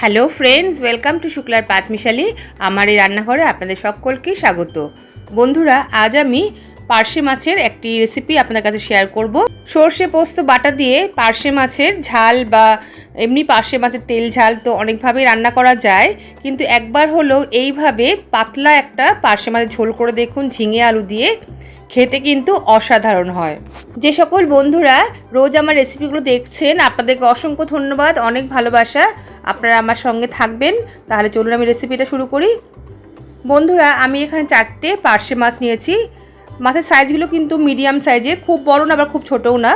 Hello friends, welcome to শুক্লার পাঁচমিশালি আমার এই রান্নাঘরে আপনাদের সকলকে স্বাগত। বন্ধুরা, আজ আমি পার্শে মাছের একটি রেসিপি আপনাদের কাছে শেয়ার করব। সর্ষে পোস্ত, বাটা দিয়ে পার্শে মাছের ঝাল বা এমনি পার্শে মাছের তেল ঝাল তো অনেকভাবেই রান্না করা যায়। কিন্তু একবার হলেও এইভাবে পাতলা একটা পার্শে মাছের ঝোল করে দেখুন, ঝিঙে আলু দিয়ে। খেতে কিন্তু অসাধারণ হয়। যে সকল বন্ধুরা রোজ আমার রেসিপিগুলো দেখছেন, আপনাদেরকে অসংখ্য ধন্যবাদ, অনেক ভালোবাসা। আপনারা আমার সঙ্গে থাকবেন। তাহলে চলুন আমি রেসিপিটা শুরু করি। বন্ধুরা, আমি এখানে চারটে পার্শে মাছ নিয়েছি। মাছের সাইজগুলো কিন্তু মিডিয়াম সাইজের খুব বড় না, আবার খুব ছোটও না।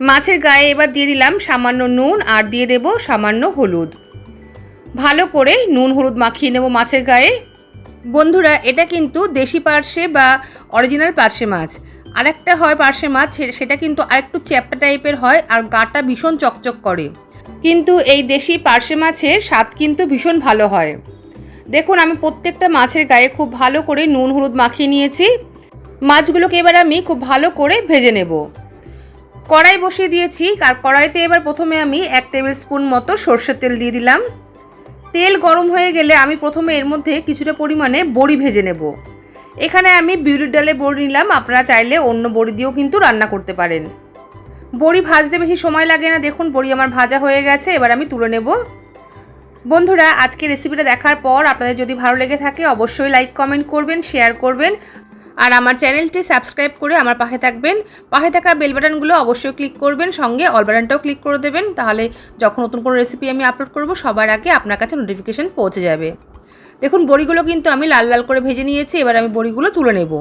মাছের গায়ে এবার দিয়ে দিলাম সামান্য নুন আর দিয়ে দেব সামান্য হলুদ। ভালো করে নুন হলুদ মাখিয়ে নেব মাছের গায়ে। বন্ধুরা, এটা কিন্তু দেশি পার্শে বা অরিজিনাল পার্শে মাছ। আরেকটা হয় পার্শে মাছ সেটা কিন্তু আরেকটু চ্যাপ্টা টাইপের হয় আর গাটা ভীষণ চকচক করে। কিন্তু এই দেশি পার্শে মাছের স্বাদ কিন্তু ভীষণ ভালো হয়। দেখুন, আমি প্রত্যেকটা মাছের গায়ে খুব ভালো করে নুন হলুদ মাখিয়ে নিয়েছি। মাছগুলোকে এবার আমি খুব ভালো করে ভেজে নেব। কড়াই বসিয়ে দিয়েছি। আর কড়াইতে এবার প্রথমে আমি এক টেবিল স্পুন মতো সর্ষের তেল দিয়ে দিলাম। তেল গরম হয়ে গেলে আমি প্রথমে এর মধ্যে কিছুটা পরিমাণে বড়ি ভেজে নেব। এখানে আমি বিউলির ডালে বড়ি নিলাম, আপনারা চাইলে অন্য বড়ি দিয়েও কিন্তু রান্না করতে পারেন। বড়ি ভাজতে বেশি সময় লাগে না, দেখুন বড়ি আমার ভাজা হয়ে গেছে, এবার আমি তুলে নেব। বন্ধুরা আজকে রেসিপিটা দেখার পর আপনাদের যদি ভালো লেগে থাকে, অবশ্যই লাইক কমেন্ট করবেন শেয়ার করবেন। আর আমার চ্যানেলটি সাবস্ক্রাইব করে আমার পাশে থাকবেন। পাশে থাকা বেল বাটনগুলো অবশ্যই ক্লিক করবেন, সঙ্গে অল বাটনটাও ক্লিক করে দেবেন। তাহলে যখন নতুন কোনো রেসিপি আমি আপলোড করব, সবার আগে আপনার কাছে নোটিফিকেশন পৌঁছে যাবে। দেখুন, বড়িগুলো কিন্তু আমি লাল লাল করে ভেজে নিয়েছি, এবার আমি বড়িগুলো তুলে নেব।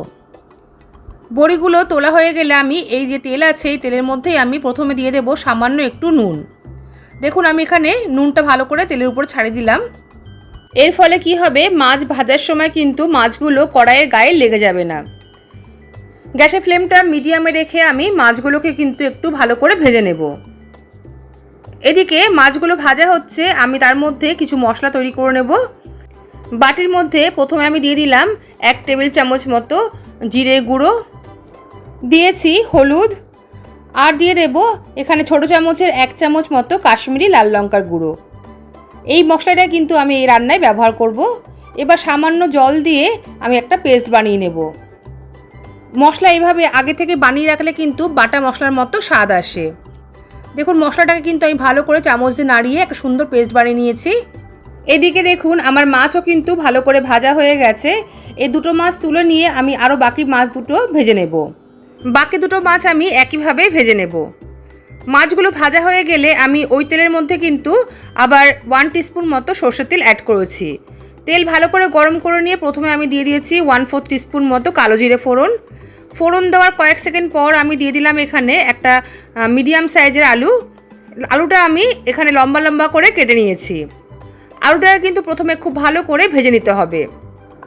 বড়িগুলো তোলা হয়ে গেলে আমি এই যে তেল আছে, এই তেলের মধ্যেই আমি প্রথমে দিয়ে দেবো সামান্য একটু নুন। দেখুন, আমি এখানে নুনটা ভালো করে তেলের উপর ছাড়িয়ে দিলাম। এর ফলে কি হবে? মাছ ভাজার সময় কিন্তু মাছগুলো কড়াইয়ের গায়ে লেগে যাবে না। গ্যাসের ফ্লেমটা মিডিয়ামে রেখে আমি মাছগুলোকে কিন্তু একটু ভালো করে ভেজে নেব। এদিকে মাছগুলো ভাজা হচ্ছে, আমি তার মধ্যে কিছু মশলা তৈরি করে নেব। বাটির মধ্যে প্রথমে আমি দিয়ে দিলাম এক টেবিল চামচ মতো জিরে গুঁড়ো। দিয়েছি হলুদ। আর দিয়ে দেব এখানে ছোট চামচের এক চামচ মতো কাশ্মীরি লাল লঙ্কার গুঁড়ো। এই মশলাটা কিন্তু আমি এই রান্নায় ব্যবহার করব। এবার সামান্য জল দিয়ে আমি একটা পেস্ট বানিয়ে নেব। মশলা এইভাবে আগে থেকে বানিয়ে রাখলে কিন্তু বাটা মশলার মতো স্বাদ আসে। দেখুন, মশলাটাকে কিন্তু আমি ভালো করে চামচ দিয়ে নাড়িয়ে একটা সুন্দর পেস্ট বানিয়ে নিয়েছি। এদিকে দেখুন, আমার মাছও কিন্তু ভালো করে ভাজা হয়ে গেছে। এই দুটো মাছ তুলে নিয়ে আমি আরও বাকি মাছ দুটো ভেজে নেব। বাকি দুটো মাছ আমি একইভাবে ভেজে নেব। মাছগুলো ভাজা হয়ে গেলে আমি ওই তেলের মধ্যে কিন্তু আবার ওয়ান টিস্পুন মতো সর্ষের তেল অ্যাড করেছি। তেল ভালো করে গরম করে নিয়ে প্রথমে আমি দিয়ে দিয়েছি ওয়ান ফোর্থ টিস্পুন মতো কালো জিরে ফোড়ন। ফোড়ন দেওয়ার কয়েক সেকেন্ড পর আমি দিয়ে দিলাম এখানে একটা মিডিয়াম সাইজের আলু। আলুটা আমি এখানে লম্বা লম্বা করে কেটে নিয়েছি। আলুটাকে কিন্তু প্রথমে খুব ভালো করে ভেজে নিতে হবে।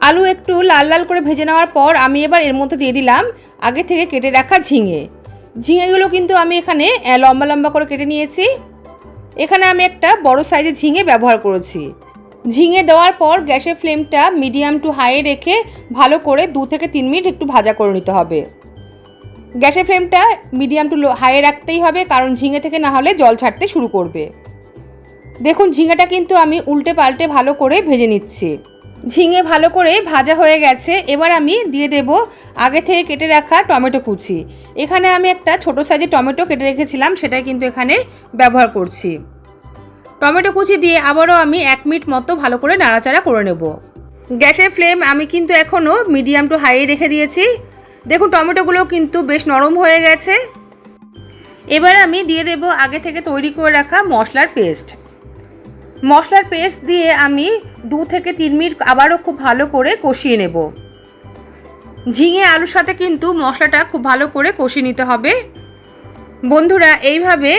আলু একটু লাল লাল করে ভেজে নেওয়ার পর আমি এবার এর মধ্যে দিয়ে দিলাম আগে থেকে কেটে রাখা ঝিঙে। ঝিঙেগুলো কিন্তু আমি এখানে লম্বা লম্বা করে কেটে নিয়েছি। এখানে আমি একটা বড় সাইজের ঝিঙে ব্যবহার করেছি। ঝিঙে দেওয়ার পর গ্যাসের ফ্লেমটা মিডিয়াম টু হাই রেখে ভালো করে দু থেকে তিন মিনিট একটু ভাজা করে নিতে হবে। গ্যাসের ফ্লেমটা মিডিয়াম টু হাই রাখতেই হবে, কারণ ঝিঙে থেকে না হলে জল ছাড়তে শুরু করবে। দেখুন, ঝিঙেটা কিন্তু আমি উল্টে পাল্টে ভালো করে ভেজে নিচ্ছি। ঝিঙে ভালো করে ভাজা হয়ে গেছে। এবার আমি দিয়ে দেব আগে থেকে কেটে রাখা টমেটো কুচি। এখানে আমি একটা ছোট সাইজের টমেটো কেটে রেখেছিলাম, সেটাই কিন্তু এখানে ব্যবহার করছি। টমেটো কুচি দিয়ে আবারও আমি এক মিনিট মতো ভালো করে নাড়াচাড়া করে নেব। গ্যাসের ফ্লেম আমি কিন্তু এখনও মিডিয়াম টু হাই রেখে দিয়েছি। দেখুন টমেটোগুলো কিন্তু বেশ নরম হয়ে গেছে। এবার আমি দিয়ে দেব আগে থেকে তৈরি করে রাখা মশলার পেস্ট। মশলার পেস্ট দিয়ে আমি দু থেকে তিন মিনিট আবারও খুব ভালো করে কষিয়ে নেব। ঝিঙে আলুর সাথে কিন্তু মশলাটা খুব ভালো করে কষিয়ে নিতে হবে। বন্ধুরা, এইভাবে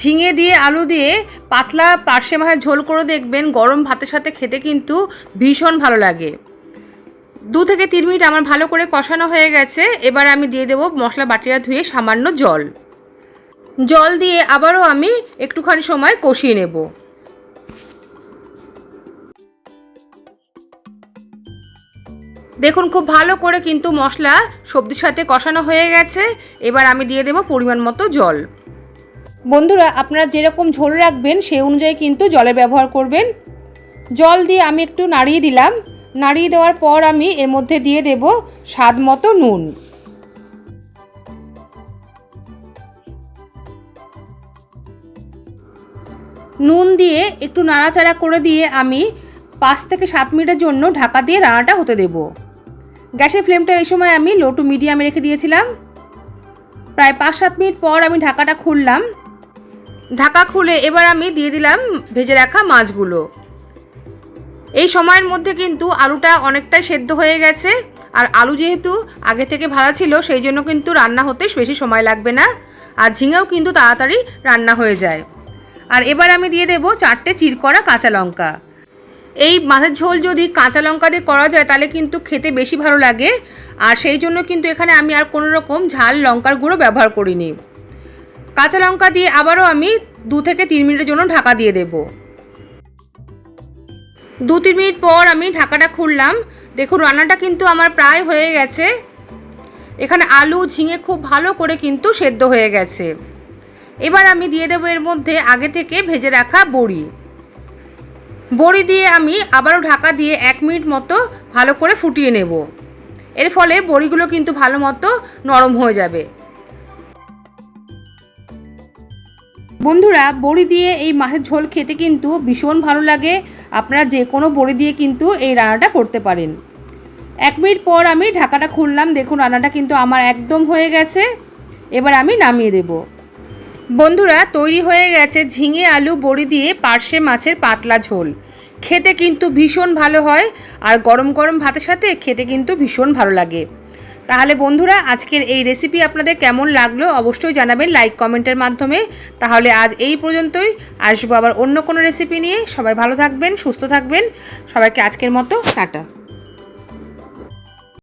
ঝিঙে দিয়ে আলু দিয়ে পাতলা পার্শে মাছের ঝোল করে দেখবেন, গরম ভাতের সাথে খেতে কিন্তু ভীষণ ভালো লাগে। দু থেকে তিন মিনিট আমার ভালো করে কষানো হয়ে গেছে, এবার আমি দিয়ে দেবো মশলা বাটিটা ধুয়ে সামান্য জল। জল দিয়ে আবারও আমি একটুখানি সময় কষিয়ে নেব। দেখুন, খুব ভালো করে কিন্তু মশলা সবজির সাথে কষানো হয়ে গেছে। এবার আমি দিয়ে দেবো পরিমাণ মতো জল। বন্ধুরা, আপনারা যেরকম ঝোল রাখবেন সেই অনুযায়ী কিন্তু জলের ব্যবহার করবেন। জল দিয়ে আমি একটু নাড়িয়ে দিলাম। নাড়িয়ে দেওয়ার পর আমি এর মধ্যে দিয়ে দেব স্বাদ মতো নুন। নুন দিয়ে একটু নাড়াচাড়া করে দিয়ে আমি পাঁচ থেকে সাত মিনিটের জন্য ঢাকা দিয়ে রান্নাটা হতে দেব। গ্যাসের ফ্লেমটা এই সময় আমি লো টু মিডিয়ামে রেখে দিয়েছিলাম। প্রায় পাঁচ সাত মিনিট পর আমি ঢাকাটা খুললাম। ঢাকা খুলে এবার আমি দিয়ে দিলাম ভেজে রাখা মাছগুলো। এই সময়ের মধ্যে কিন্তু আলুটা অনেকটাই সেদ্ধ হয়ে গেছে। আর আলু যেহেতু আগে থেকে ভাজা ছিল, সেই জন্য কিন্তু রান্না হতে বেশি সময় লাগবে না। আর ঝিঙেও কিন্তু তাড়াতাড়ি রান্না হয়ে যায়। আর এবার আমি দিয়ে দেবো চারটে চিরকরা কাঁচা লঙ্কা। এই মাছের ঝোল যদি কাঁচা লঙ্কা দিয়ে করা যায়, তাহলে কিন্তু খেতে বেশি ভালো লাগে। আর সেই জন্য কিন্তু এখানে আমি আর কোনো রকম ঝাল লঙ্কার গুঁড়ো ব্যবহার করিনি। কাঁচা লঙ্কা দিয়ে আবারও আমি দু থেকে তিন মিনিটের জন্য ঢাকা দিয়ে দেব। দু তিন মিনিট পর আমি ঢাকাটা খুললাম। দেখুন, রান্নাটা কিন্তু আমার প্রায় হয়ে গেছে। এখানে আলু, ঝিঙে খুব ভালো করে কিন্তু সেদ্ধ হয়ে গেছে। এবার আমি দিয়ে দেবো এর মধ্যে আগে থেকে ভেজে রাখা বড়ি। বড়ি দিয়ে আমি আবারও ঢাকা দিয়ে এক মিনিট মতো ভালো করে ফুটিয়ে নেব। এর ফলে বড়িগুলো কিন্তু ভালো মতো নরম হয়ে যাবে। বন্ধুরা, বড়ি দিয়ে এই মাছের ঝোল খেতে কিন্তু ভীষণ ভালো লাগে। আপনারা যে কোনো বড়ি দিয়ে কিন্তু এই রান্নাটা করতে পারেন। এক মিনিট পর আমি ঢাকাটা খুললাম। দেখুন, রান্নাটা কিন্তু আমার একদম হয়ে গেছে। এবার আমি নামিয়ে দেব। বন্ধুরা, তৈরি হয়ে গেছে ঝিঙে আলু বড়ি দিয়ে পার্শে মাছের পাতলা ঝোল। খেতে কিন্তু ভীষণ ভালো হয় আর গরম গরম ভাতের সাথে খেতে কিন্তু ভীষণ ভালো লাগে। তাহলে বন্ধুরা, আজকের এই রেসিপি আপনাদের কেমন লাগল অবশ্যই জানাবেন লাইক কমেন্টের মাধ্যমে। তাহলে আজ এই পর্যন্তই। আসব আবার অন্য কোনো রেসিপি নিয়ে। সবাই ভালো থাকবেন, সুস্থ থাকবেন। সবাইকে আজকের মতো, টাটা।